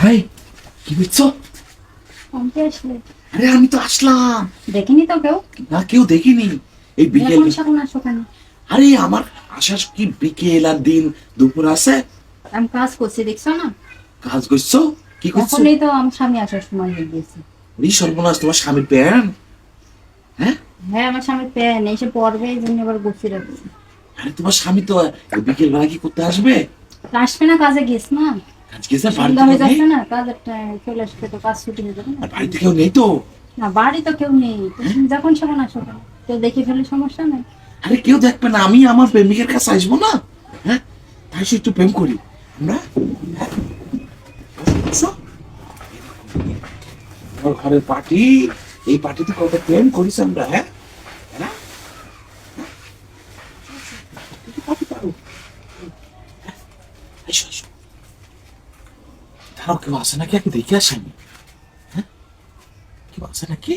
High কি আসলে। আরে আমি তো আসলাম। দেখিনি তো কেউ? না কেউ দেখিনি। এই বিকেল এখন আসো কেন? আরে আমার আসার কি বিকেল আর দিন? দুপুর আছে। আমি কাজ করছি দেখছ না? কাজ করছ? কি করছ? এখনই তো আমার স্বামী আসার সময় হয়ে গেছে এই সর্বনাশ তোমার স্বামীর প্যান? হ্যাঁ? হ্যাঁ আমার স্বামীর প্যান। এসে পড়বে এই জন্য এবার গুছিয়ে রাখছি আরে তোমার স্বামী তো বিকেল বেলা কি করতে আসবে? আসবে না কাজে গেছ না। সন্ধ্যা হয়ে যাচ্ছে না চলে আসবে তো কাজ ছুটি হয়ে যাবে না? বাড়িতে কেউ নেই তো? না বাড়ি তো কেউ নেই। যখন আসো কেন কেউ দেখে ফেলে সমস্যা নেই। আরে কেউ দেখবে না আমি আমার প্রেমিকের কাছে আসব না? হ্যাঁ? তাই সে একটু প্রেম করি। আমরা? হ্যাঁ? ঘরের পার্টি। এই পার্টিতে কত প্রেম করিস আমরা হ্যাঁ হ্যাঁ? হ্যাঁ? একটু party করো। হ্যাঁ? এসো, এসো। দাঁড়াও, কেউ আছে নাকি আগে দেখে আসেনি হ্যাঁ কেউ আছে নাকি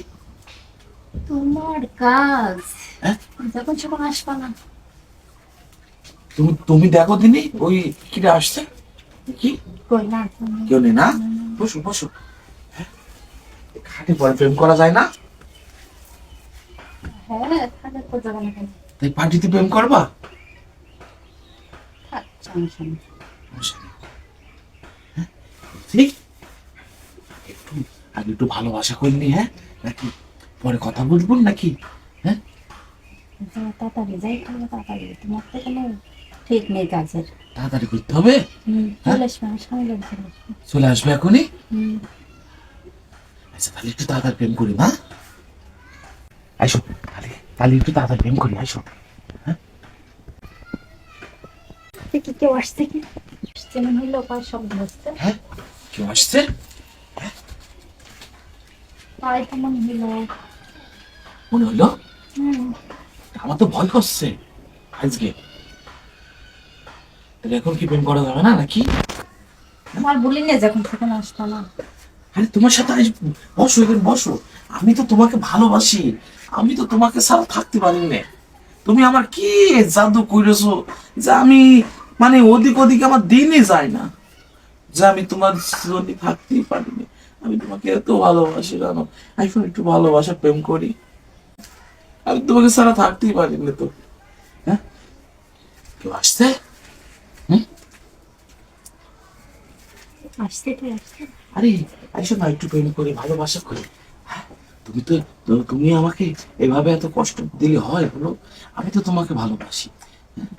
তোমার কাজ যখন সখন আসবা না তুমি তুমি দেখো দিনি ওই কিরা আসছে কি কই না তুমি কেউ নেই না বসো বসো খাটে পরে প্রেম করা যায় না তাই পার্টিতে প্রেম করবা থাক সমস্যা নেই সমস্যা নেই। হ্যাঁ? ঠিক একটু আগে একটু ভালোবাসা করলি হ্যাঁ? নাকি পরে কথা বলব নাকি? হ্যাঁ? তাড়াতাড়ি যাই তাহলে তাড়াতাড়ি তোমার তো কোনো ঠিক নেই কাজের। তাড়াতাড়ি করতে হবে? চলে আসবে আমার স্বামী বাড়ি চলে আসবে। এখনই? আচ্ছা তাহলে একটু তাড়াতাড়ি প্রেম করি না আইসো তাহলে তাহলে একটু তাড়াতাড়ি প্রেম করি আইসো। দেখি কেউ আসছে কি? আসছে হইল পায়ের শব্দ হচ্ছে। হ্যাঁ? আসছে পায়ে কেমন হইল মনে হলো আমার তো ভয় করছে আজকে তাহলে এখন কি প্রেম করা যাবে না নাকি আমার বলি না যখন তখন আসতো না আরে তোমার সাথে আজ বসো এখানে বসো। আমি তো তোমাকে ভালোবাসি। আমি তো তোমাকে ছাড়া থাকতে পারি না। তুমি আমার কি জাদু করেছ? যে আমি মানে ওদিক ওদিক আমার দিনই যায় না। যে আমি তোমার জন্য থাকতেই পারি না আমি তোমাকে এত ভালোবাসি জানো? এখন একটু ভালোবাসা প্রেম করি। আমি তোমাকে ছাড়া থাকতেই পারিনি তো। হ্যাঁ? কেউ আসছে? আরে আইসো না একটু প্রেম করি ভালোবাসা করি। হ্যাঁ, তুমি তো তুমি আমাকে এভাবে এত কষ্ট দিলে হয় বলো? আমি তো তোমাকে ভালোবাসি।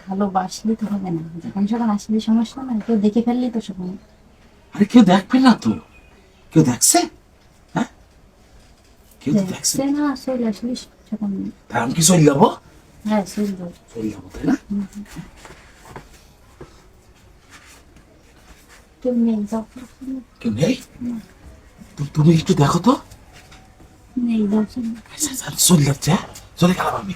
ভালোবাসলে তো হবে না। যখন সখন আসলে সমস্যা না কেউ দেখে ফেললেই তো সখন আরে কেউ দেখবে না তো। কেউ দেখছে? হ্যাঁ? কেউ তো দেখছে। দেখছে না চলে আসলে তাই আমি কি চলে যাব হ্যাঁ চলবে চলে যাব তাই না? কেউ নেই যাও। কেউ নেই? তুমি একটু দেখো তো। নেই যাও চলবে আচ্ছা, চলে যাচ্ছে? চলে গেলাম আমি।